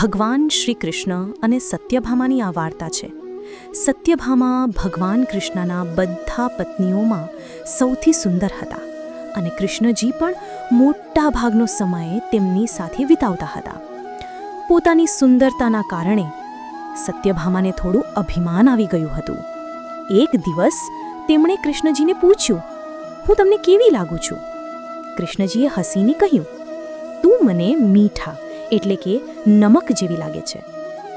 ભગવાન શ્રી કૃષ્ણ અને સત્યભામાની આ વાર્તા છે. સત્યભામા ભગવાન કૃષ્ણના બધા પત્નીઓમાં સૌથી સુંદર હતા અને કૃષ્ણજી પણ મોટા ભાગનો સમય તેમની સાથે વિતાવતા હતા. પોતાની સુંદરતાના કારણે સત્યભામાને થોડું અભિમાન આવી ગયું હતું. એક દિવસ તેમણે કૃષ્ણજીને પૂછ્યું, હું તમને કેવી લાગુ છું? કૃષ્ણજીએ હસીને કહ્યું, તું મને મીઠા એટલે કે નમક જેવી લાગે છે.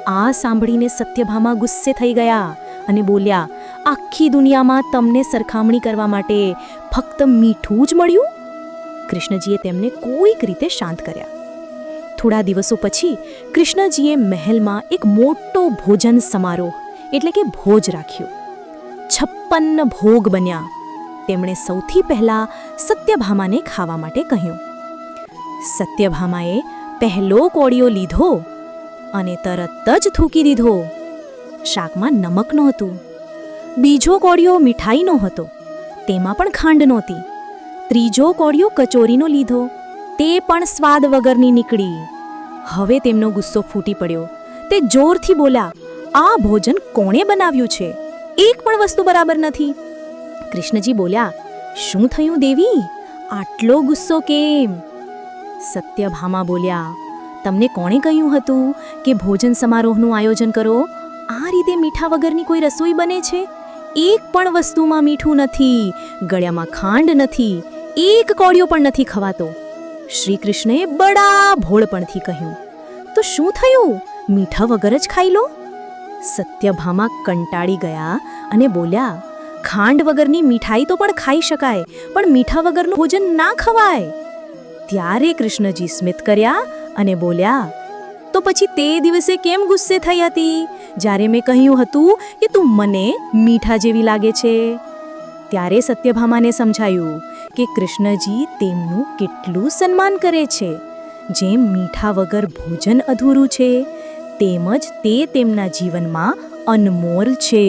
આ સાંભળીને સત્યભામા ગુસ્સે થઈ ગયા અને બોલ્યા, આખી દુનિયામાં તમને સરખામણી કરવા માટે ફક્ત મીઠું જ મળ્યું? કૃષ્ણજીએ તેમને કોઈક રીતે શાંત કર્યા. થોડા દિવસો પછી કૃષ્ણજીએ મહેલમાં એક મોટો ભોજન સમારોહ, એટલે કે ભોજ રાખ્યો. છપ્પન ભોગ બન્યા. તેમણે સૌથી પહેલા સત્યભામાને ખાવા માટે કહ્યું. સત્યભામાએ પહેલો કોળિયો લીધો અને તરત જ થૂકી દીધો. શાકમાં નમક નહોતું. બીજો કોળિયો મીઠાઈનો હતો તેમાં પણ ખાંડ નહોતી. ત્રીજો કોળિયો કચોરીનો લીધો. તે પણ સ્વાદ વગરની નીકળી. હવે તેમનો ગુસ્સો ફૂટી પડ્યો. તે જોરથી બોલ્યા, આ ભોજન કોણે બનાવ્યું છે? એક પણ વસ્તુ બરાબર નથી. કૃષ્ણજી બોલ્યા, શું થયું દેવી? આટલો ગુસ્સો કેમ? સત્યભામા બોલ્યા, તમને કોણે કહ્યું હતું કે ભોજન સમારોહનું આયોજન કરો? આ રીતે મીઠા વગરની કોઈ રસોઈ બને છે? એક પણ વસ્તુમાં મીઠું નથી, ગળ્યામાં ખાંડ નથી, એક કોળિયો પણ નથી ખવાતો. શ્રી કૃષ્ણે બડા ભોળપણથી કહ્યું, તો શું થયું? મીઠા વગર જ ખાઈ લો? સત્યભામા કંટાળી ગયા અને બોલ્યા, ખાંડ વગરની મીઠાઈ તો પણ ખાઈ શકાય, પણ મીઠા વગરનું ભોજન ના ખવાય. ત્યારે કૃષ્ણજી સ્મિત કર્યા અને બોલ્યા, તો પછી તે દિવસે કેમ ગુસ્સે થઈ હતી? જ્યારે મેં કહ્યું હતું કે તું મને મીઠા જેવી લાગે છે. ત્યારે સત્યભામાને સમજાયું કે કૃષ્ણજી તેમનું કેટલું સન્માન કરે છે. જેમ મીઠા વગર ભોજન અધૂરું છે તેમજ તે તેમના જીવનમાં અનમોલ છે.